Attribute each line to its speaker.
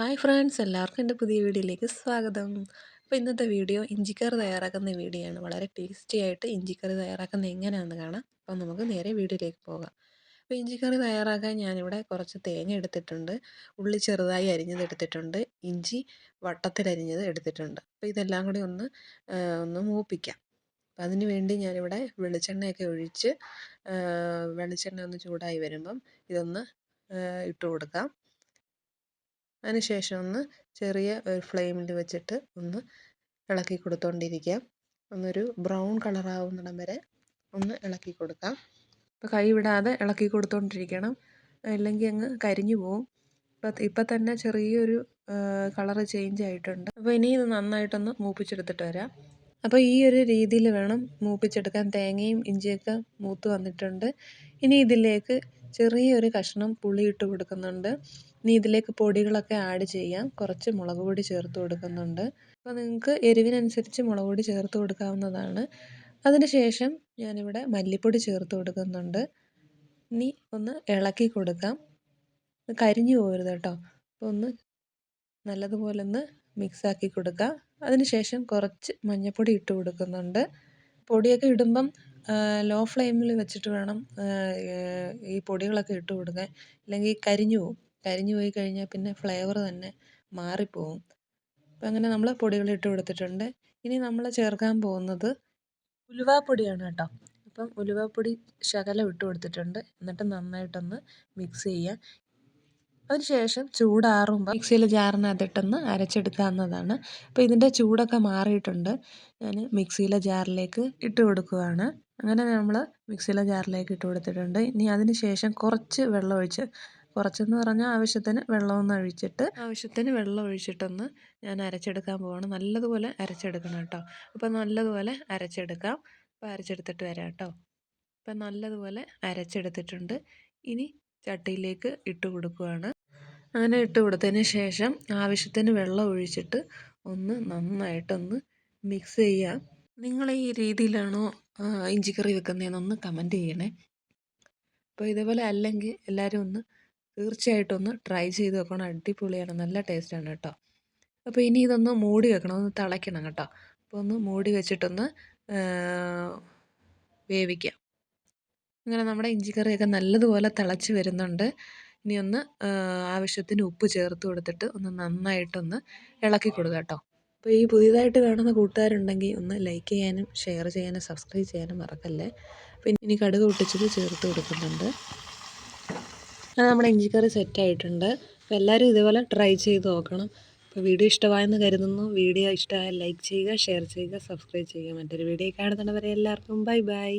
Speaker 1: Hi friends എല്ലാവർക്കും എന്റെ പുതിയ വീഡിയോയിലേക്ക് സ്വാഗതം. അപ്പോൾ ഇന്നത്തെ വീഡിയോ ഇഞ്ചിക്കറി തയ്യാറാക്കുന്ന വീഡിയോ ആണ് വളരെ ടേസ്റ്റി ആയിട്ട് ഇഞ്ചിക്കറി തയ്യാറാക്കുന്ന എങ്ങനെയാണെന്ന് കാണാം. അപ്പോൾ നമുക്ക് നേരെ വീഡിയോയിലേക്ക് പോകാം. അപ്പോൾ ഇഞ്ചിക്കറി തയ്യാറാക്കാൻ ഞാനിവിടെ കുറച്ച് തേങ്ങ എടുത്തിട്ടുണ്ട്. ഉള്ളി ചെറുതായി അരിഞ്ഞത് എടുത്തിട്ടുണ്ട്. ഇഞ്ചി വട്ടത്തിൽ അരിഞ്ഞത് എടുത്തിട്ടുണ്ട്. അപ്പോൾ ഇതെല്ലാം കൂടി ഒന്ന് ഒന്ന് മൂപ്പിക്കാം. അപ്പോൾ അതിന് വേണ്ടി ഞാനിവിടെ വെളിച്ചെണ്ണയൊക്കെ ഒഴിച്ച് വെളിച്ചെണ്ണ ഒന്ന് ചൂടായി വരുമ്പം ഇതൊന്ന് ഇട്ട് കൊടുക്കാം അതിന് ശേഷം ഒന്ന് ചെറിയ ഒരു ഫ്ലെയിമിൽ വെച്ചിട്ട് ഒന്ന് ഇളക്കി കൊടുത്തുകൊണ്ടിരിക്കാം ഒന്നൊരു ബ്രൗൺ കളറാവുന്നിടം വരെ ഒന്ന് ഇളക്കി കൊടുക്കാം. ഇപ്പോൾ കൈ വിടാതെ ഇളക്കി കൊടുത്തുകൊണ്ടിരിക്കണം അല്ലെങ്കിൽ അങ്ങ് കരിഞ്ഞു പോവും. ഇപ്പം ഇപ്പം തന്നെ ചെറിയൊരു കളറ് ചേഞ്ച് ആയിട്ടുണ്ട്. അപ്പോൾ ഇനി ഇത് നന്നായിട്ടൊന്ന് മൂപ്പിച്ചെടുത്തിട്ട് വരാം. അപ്പോൾ ഈ ഒരു രീതിയിൽ വേണം മൂപ്പിച്ചെടുക്കാൻ. തേങ്ങയും ഇഞ്ചിയൊക്കെ മൂത്ത് വന്നിട്ടുണ്ട്. ഇനി ഇതിലേക്ക് ചെറിയൊരു കഷ്ണം പുളി കൊടുക്കുന്നുണ്ട്. ഇനി ഇതിലേക്ക് പൊടികളൊക്കെ ആഡ് ചെയ്യാം. കുറച്ച് മുളക് പൊടി ചേർത്ത് കൊടുക്കുന്നുണ്ട്. അപ്പോൾ നിങ്ങൾക്ക് എരിവിനനുസരിച്ച് മുളക് പൊടി ചേർത്ത് കൊടുക്കാവുന്നതാണ്. അതിനുശേഷം ഞാനിവിടെ മല്ലിപ്പൊടി ചേർത്ത് കൊടുക്കുന്നുണ്ട്. ഇനി ഒന്ന് ഇളക്കി കൊടുക്കാം. കരിഞ്ഞു പോകരുത് കേട്ടോ. അപ്പോൾ ഒന്ന് നല്ലതുപോലെ ഒന്ന് മിക്സാക്കി കൊടുക്കാം അതിന് ശേഷം കുറച്ച് മഞ്ഞൾപ്പൊടി ഇട്ട് കൊടുക്കുന്നുണ്ട്. പൊടിയൊക്കെ ഇടുമ്പം ലോ ഫ്ലെയിമിൽ വെച്ചിട്ട് വേണം ഈ പൊടികളൊക്കെ ഇട്ട് കൊടുക്കാൻ. ഇല്ലെങ്കിൽ കരിഞ്ഞു പോവും കരിഞ്ഞു പോയി കഴിഞ്ഞാൽ പിന്നെ ഫ്ലേവർ തന്നെ മാറിപ്പോവും. അപ്പം അങ്ങനെ നമ്മൾ പൊടികൾ ഇട്ട് കൊടുത്തിട്ടുണ്ട്. ഇനി നമ്മൾ ചേർക്കാൻ പോകുന്നത് ഉലുവാപ്പൊടിയാണ് കേട്ടോ. അപ്പം ഉലുവാപ്പൊടി ശകലം ഇട്ട് കൊടുത്തിട്ടുണ്ട്. എന്നിട്ട് നന്നായിട്ടൊന്ന് മിക്സ് ചെയ്യുക അതിനുശേഷം ചൂടാറുമ്പോൾ മിക്സിയിൽ ജാറിനകത്തിട്ടൊന്ന് അരച്ചെടുക്കാവുന്നതാണ്. അപ്പോൾ ഇതിന്റെ ചൂടൊക്കെ മാറിയിട്ടുണ്ട്. ഞാൻ മിക്സിയിലെ ജാറിലേക്ക് ഇട്ട് കൊടുക്കുകയാണ് അങ്ങനെ നമ്മൾ മിക്സിയിലെ ജാറിലേക്ക് ഇട്ട് കൊടുത്തിട്ടുണ്ട്. ഇനി അതിന് ശേഷം കുറച്ച് വെള്ളം ഒഴിച്ച് കുറച്ചെന്ന് പറഞ്ഞാൽ ആവശ്യത്തിന് വെള്ളമൊന്ന് ഒഴിച്ചിട്ട് ആവശ്യത്തിന് വെള്ളം ഒഴിച്ചിട്ടൊന്ന് ഞാൻ അരച്ചെടുക്കാൻ പോവാണ്. നല്ലതുപോലെ അരച്ചെടുക്കണം കേട്ടോ. അപ്പോൾ നല്ലതുപോലെ അരച്ചെടുക്കാം. അപ്പോൾ അരച്ചെടുത്തിട്ട് വരാം കേട്ടോ. അപ്പം നല്ലതുപോലെ അരച്ചെടുത്തിട്ടുണ്ട്. ഇനി ചട്ടിയിലേക്ക് ഇട്ട് കൊടുക്കുകയാണ് അങ്ങനെ ഇട്ട് കൊടുത്തതിന് ശേഷം ആവശ്യത്തിന് വെള്ളം ഒഴിച്ചിട്ട് ഒന്ന് നന്നായിട്ടൊന്ന് മിക്സ് ചെയ്യാം. നിങ്ങൾ ഈ രീതിയിലാണോ ഇഞ്ചിക്കറി വെക്കുന്നതെന്നൊന്ന് കമന്റ് ചെയ്യണേ. അപ്പോൾ ഇതേപോലെ അല്ലെങ്കിൽ എല്ലാവരും ഒന്ന് തീർച്ചയായിട്ടും ഒന്ന് ട്രൈ ചെയ്ത് നോക്കണം. അടിപൊളിയാണ്. നല്ല ടേസ്റ്റാണ് കേട്ടോ. അപ്പോൾ ഇനി ഇതൊന്ന് മൂടി വെക്കണം. ഒന്ന് തിളയ്ക്കണം കേട്ടോ. അപ്പോൾ ഒന്ന് മൂടി വെച്ചിട്ടൊന്ന് വേവിക്കാം. അങ്ങനെ നമ്മുടെ ഇഞ്ചിക്കറിയൊക്കെ നല്ലതുപോലെ തിളച്ച് വരുന്നുണ്ട്. ഇനി ഒന്ന് ആവശ്യത്തിന് ഉപ്പ് ചേർത്ത് കൊടുത്തിട്ട് ഒന്ന് നന്നായിട്ടൊന്ന് ഇളക്കി കൊടുക്കുക കേട്ടോ. അപ്പോൾ ഈ പുതിയതായിട്ട് കാണുന്ന കൂട്ടുകാരുണ്ടെങ്കിൽ ഒന്ന് ലൈക്ക് ചെയ്യാനും ഷെയർ ചെയ്യാനും സബ്സ്ക്രൈബ് ചെയ്യാനും മറക്കല്ലേ. പിന്നെ ഇനി കടുക് പൊട്ടിച്ചത് ചേർത്ത് കൊടുക്കുന്നുണ്ട്. അങ്ങനെ നമ്മുടെ ഇഞ്ചിക്കറി സെറ്റായിട്ടുണ്ട്. അപ്പോൾ എല്ലാവരും ഇതുപോലെ ട്രൈ ചെയ്ത് നോക്കണം. അപ്പോൾ വീഡിയോ ഇഷ്ടമായെന്ന് കരുതുന്നു. വീഡിയോ ഇഷ്ടമായാൽ ലൈക്ക് ചെയ്യുക ഷെയർ ചെയ്യുക സബ്സ്ക്രൈബ് ചെയ്യുക. മറ്റൊരു വീഡിയോ കാണുന്നവരെ എല്ലാവർക്കും ബൈ ബൈ.